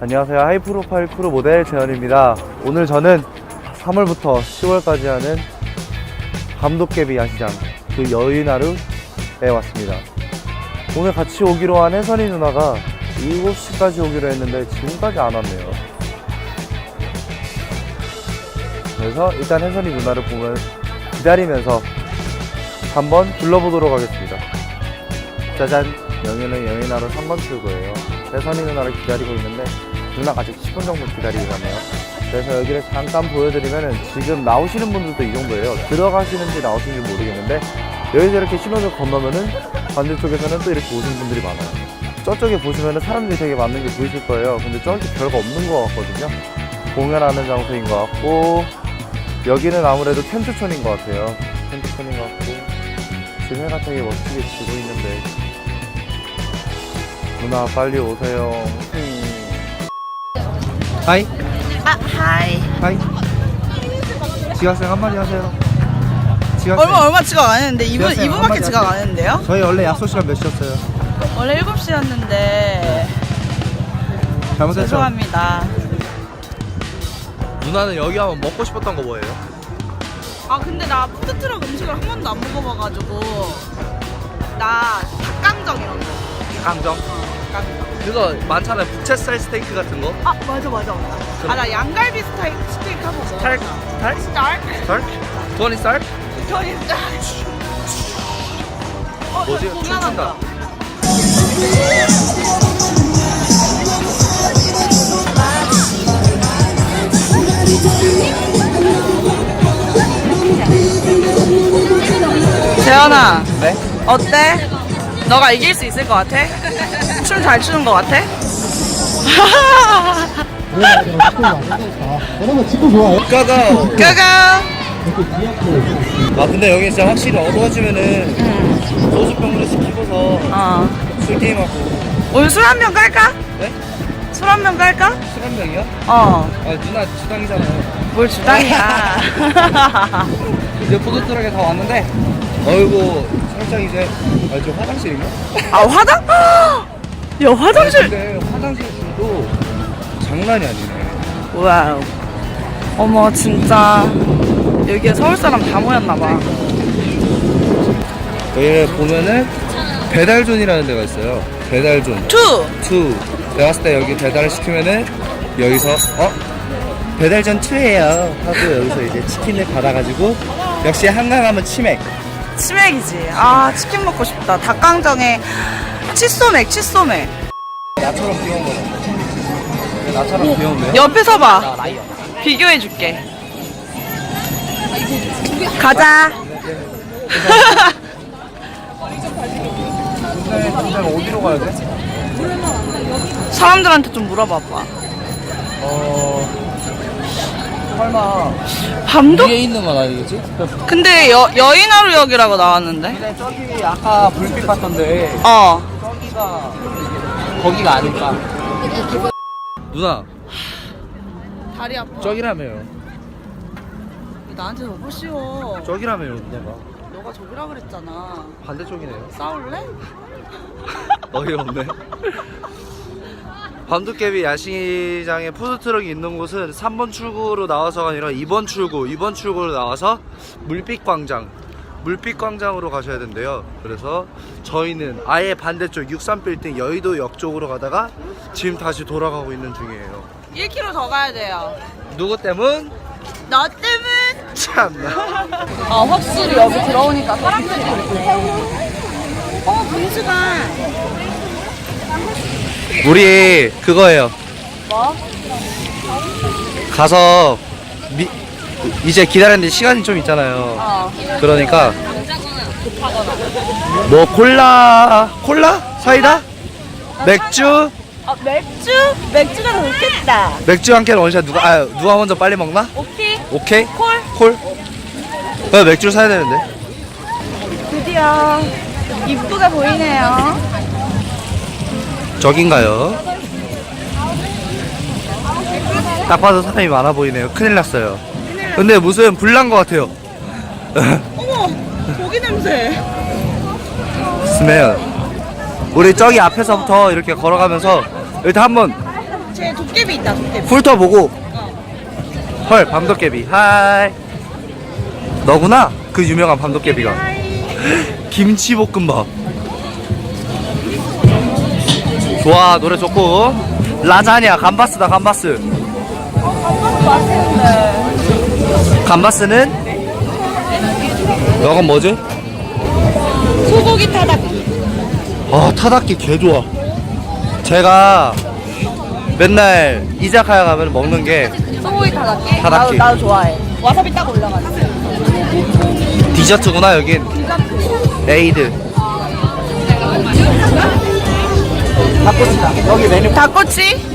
안녕하세요. 하이프로파일 프로 모델 재현입니다. 오늘 저는 3월부터 10월까지 하는 감독개비 야시장 그 여인하루에 왔습니다. 오늘 같이 오기로 한 혜선이 누나가 7시까지 오기로 했는데 지금까지 안 왔네요. 그래서 일단 혜선이 누나를 보면 기다리면서 한번 둘러보도록 하겠습니다. 짜잔! 여기는 여인하루 3번 출구예요. 혜선이 누나를 기다리고 있는데 누나가 아직 10분 정도 기다리라네요. 그래서 여기를 잠깐 보여드리면은 지금 나오시는 분들도 이 정도예요. 들어가시는지 나오시는지 모르겠는데 여기서 이렇게 신호를 건너면은 반대쪽에서는 또 이렇게 오시는 분들이 많아요. 저쪽에 보시면은 사람들이 되게 많은 게 보이실 거예요. 근데 저기 별거 없는 것 같거든요. 공연하는 장소인 것 같고 여기는 아무래도 텐트촌인 것 같아요. 텐트촌인 것 같고 지금 해가 되게 멋지게 지고 있는데 누나 빨리 오세요. 하이 아, 하이. 하이 지각생 한마디 하세요. 지각생 얼마 얼마 지각 안 했는데 2분 지각생 2분밖에 한마디 지각 안 하세요. 했는데요? 저희 원래 약속 시간 몇 시였어요? 원래 7시였는데 잘못했죠? 죄송합니다. 누나는 여기 하면 먹고 싶었던 거 뭐예요? 아 근데 나 푸드트럭 음식을 한 번도 안 먹어봐가지고 나 닭강정 이런 거. 강정. 닭강정. 그거 많잖아요. 부채살 스테이크 같은 거. 아 맞아 맞아 맞아. 아 나 양갈비 스타일 스테이크 한번 먹어. 스타일? 스타일? 스타일? 스타일? 도니 스타일? 저희 스타일. 어, 뭐지? 저 공연한다. 재현아 네? 어때? 너가 이길 수 있을 것 같아? 춤 잘 추는 것 같아? 여러분 친구 좋아요? 가가. 가가 아 근데 여기 진짜 확실히 어두워지면은 소주병으로 시키고서 어. 술 게임하고. 오늘 술 한 병 깔까? 네? 술 한 병 깔까? 술 한 병이요? 어. 아 누나 주당이잖아요. 뭘 주당이야. 이제 푸드트럭에 다 왔는데. 어이구 살짝 이제 아 저 화장실인가? 아 화장? 야 화장실. 근데 화장실 줄도 장난이 아니네. 와우. 어머 진짜 여기에 서울 사람 다 모였나 봐. 여기 보면은 배달존이라는 데가 있어요. 배달존. 투. 투. 내가 봤을 때 여기 배달을 시키면은 여기서 어 배달전 2예요 하고 여기서 이제 치킨을 받아가지고 역시 한강하면 치맥. 치맥이지. 아 치킨 먹고 싶다. 닭강정에 칫소맥 칫소맥. 나처럼 귀여운 거네 나처럼 귀여운데요? 옆에 서봐. 비교해 줄게. 가자. 근데 근데 어디로 가야 돼? 사람들한테 좀 물어봐봐. 어 설마 밤도? 위에 있는 건 아니겠지? 근데 여, 여인하루역이라고 나왔는데. 근데 저기 아까 불빛 봤던데 어. 저기가 거기가 아닐까? 누나 다리 아파. 저기라며요. 나한테 너무 쉬워. 저기라며요 누나가 너가 저기라 그랬잖아. 반대쪽이네요. 싸울래? 어이없네. 밤도깨비 야시장에 푸드트럭이 있는 곳은 3번 출구로 나와서가 아니라 2번 출구, 2번 출구로 나와서 물빛광장, 물빛 광장으로 가셔야 된대요. 그래서 저희는 아예 반대쪽 63빌딩 여의도역 쪽으로 가다가 지금 다시 돌아가고 있는 중이에요. 1km 더 가야 돼요. 누구 때문? 너 때문? 참나. 아 확실히 여기 들어오니까 사람들이. 어 분수가. 우리 그거예요. 뭐? 가서 미, 이제 기다리는데 시간이 좀 있잖아요. 어. 그러니까 뭐 콜라 콜라 사이다 맥주 아 맥주? 맥주가 더 좋겠다. 맥주 한 캔 원샷 누가 아 누가 먼저 빨리 먹나? 오케이. 오케이 콜. 콜. 나 맥주 사야 되는데. 드디어 이쁘게 보이네요. 저긴가요? 딱 봐도 사람이 많아 보이네요. 큰일 났어요. 근데 무슨 불난 것 같아요. 어머 고기 냄새. 스멜. 우리 저기 앞에서부터 이렇게 걸어가면서 일단 한번 쟤 도깨비 있다 도깨비. 훑어보고. 어. 헐 밤도깨비. 하이. 너구나? 그 유명한 밤도깨비가. 김치볶음밥. 좋아 노래 좋고. 라자냐 감바스다 감바스 감바스는? 이건 뭐지? 소고기 타다기 아 타닥기 개 좋아. 제가 맨날 이자카야 가면 먹는 게 소고기 타다기? 타다기. 나도, 나도 좋아해. 와사비 딱 올라가지 디저트구나 여긴. 에이드. 닭꼬치다. 여기 메뉴. 닭꼬치?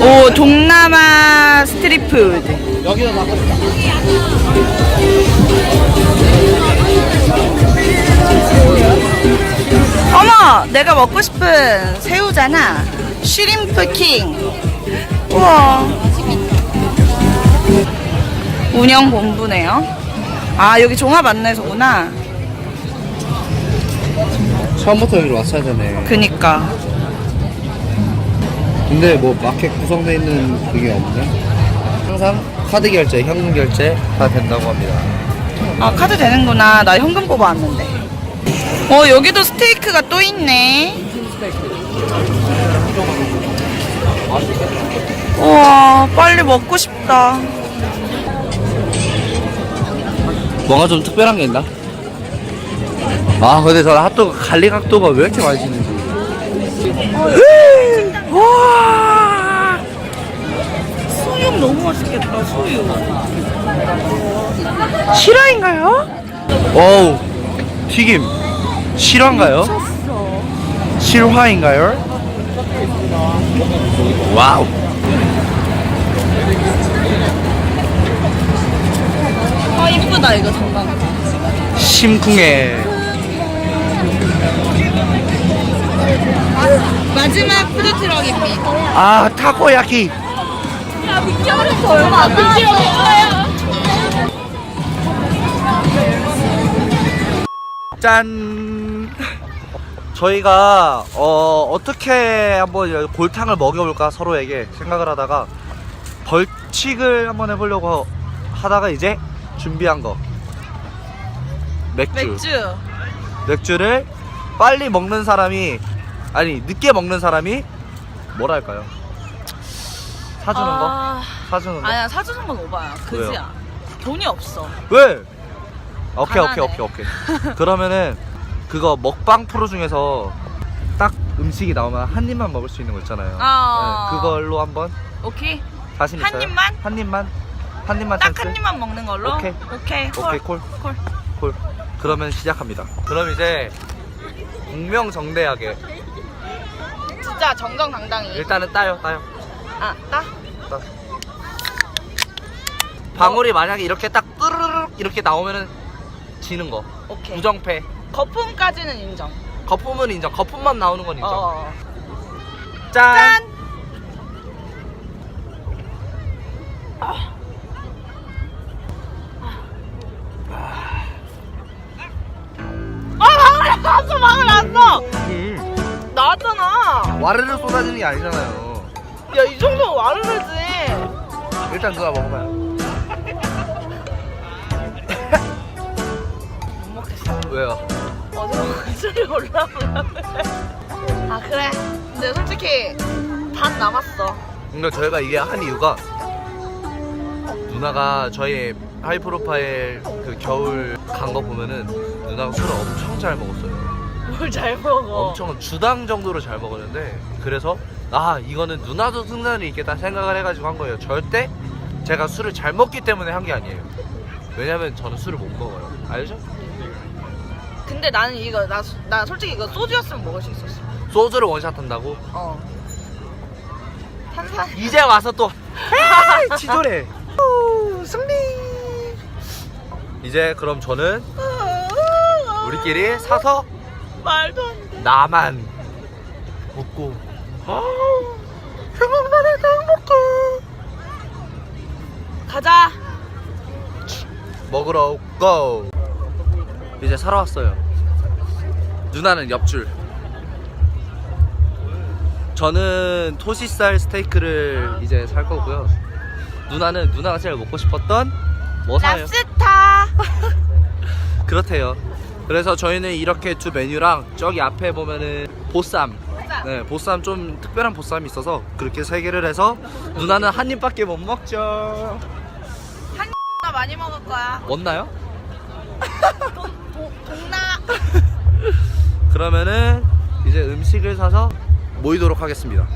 오 동남아 스트리트푸드 여기도 닭꼬치 어머 내가 먹고 싶은 새우잖아. 쉬림프 킹. 우와. 운영 본부네요. 아 여기 종합 안내소구나. 처음부터 여기로 왔어야 되네. 그니까. 근데 뭐 마켓 구성되어 있는 그게 없네 항상 카드 결제, 현금 결제 다 된다고 합니다. 아 카드 되는구나. 나 현금 뽑아왔는데. 어 여기도 스테이크가 또 있네. 우와 빨리 먹고 싶다. 뭔가 좀 특별한 게 있나? 아 근데 저 핫도그 갈릭 핫도그가 왜 이렇게 맛있는지. 와 수육 너무 맛있겠다 수육 실화인가요? 어우 튀김. 실화인가요? 실화인가요? 와우. 아 이쁘다 이거 잠깐 심쿵해. 마지막 푸드트럭 입니다. 아 타코야키 야 미끼어서 얼마 안 남았어 짠. 저희가 어, 어떻게 한번 골탕을 먹여볼까 서로에게 생각을 하다가 벌칙을 한번 해보려고 하다가 이제 준비한 거. 맥주. 맥주. 맥주를 빨리 먹는 사람이 아니 늦게 먹는 사람이 뭐라 할까요? 사주는 거? 아... 사주는 거? 아니야 사주는 건 오바야 그지야? 돈이 없어 왜? 오케이 가난해. 오케이 오케이 오케이 그러면은 그거 먹방 프로 중에서 딱 음식이 나오면 한 입만 먹을 수 있는 거 있잖아요 아. 네, 그걸로 한번 오케이 자신 한 있어요? 입만? 한 입만? 한 입만 딱 찬스? 한 입만 먹는 걸로 오케이. 오케이 콜. 오케이 콜 콜. 콜 그러면 시작합니다 그럼 이제 공명정대하게 진짜 정정당당히 일단은 따요 따요 아 따? 따. 방울이 만약에 이렇게 딱 뚜르륵 이렇게 나오면은 지는 거 오케이 부정패 거품까지는 인정 거품은 인정 거품만 나오는 건 인정 어. 짠! 짠! 아, 망을 났어, 망을 났어! 음. 나왔잖아! 와르르 쏟아지는 게 아니잖아요. 야, 이 정도면 와르르지. 일단 그거 먹어봐요. 못 먹겠어. 왜요? 어제 술이 올라오려면. 아, 그래. 근데 솔직히, 반 남았어. 근데 저희가 이게 한 이유가 누나가 저희 하이 프로파일 그 겨울 간 거 보면은 누나가 술을 엄청 잘 먹었어요. 뭘 잘 먹어. 엄청 주당 정도로 잘 먹었는데 그래서 아 이거는 누나도 승산이 있겠다 생각을 해가지고 한 거예요. 절대 제가 술을 잘 먹기 때문에 한 게 아니에요. 왜냐면 저는 술을 못 먹어요. 알죠? 근데 나는 이거, 나, 수- 나 솔직히 이거 소주였으면 먹을 수 있었어. 소주를 원샷 한다고? 어. 탄산. 이제 와서 또 에이, 치졸해. 오, 승리. 이제 그럼 저는 우리끼리 사서 말도 안 돼. 나만 먹고 생각만 해도 행복해. 가자. 먹으러 고. 이제 사러 왔어요. 누나는 옆줄. 저는 토시살 스테이크를 이제 살 거고요. 누나는 누나가 제일 먹고 싶었던 뭐 사요? 랍스타. 그렇대요. 그래서 저희는 이렇게 두 메뉴랑 저기 앞에 보면은 보쌈. 네, 보쌈 좀 특별한 보쌈이 있어서 그렇게 세 개를 해서 누나는 한 입밖에 못 먹죠. 나 많이 먹을 거야. 먹나요? 돈, 돈, 돈나. 그러면은 이제 음식을 사서 모이도록 하겠습니다.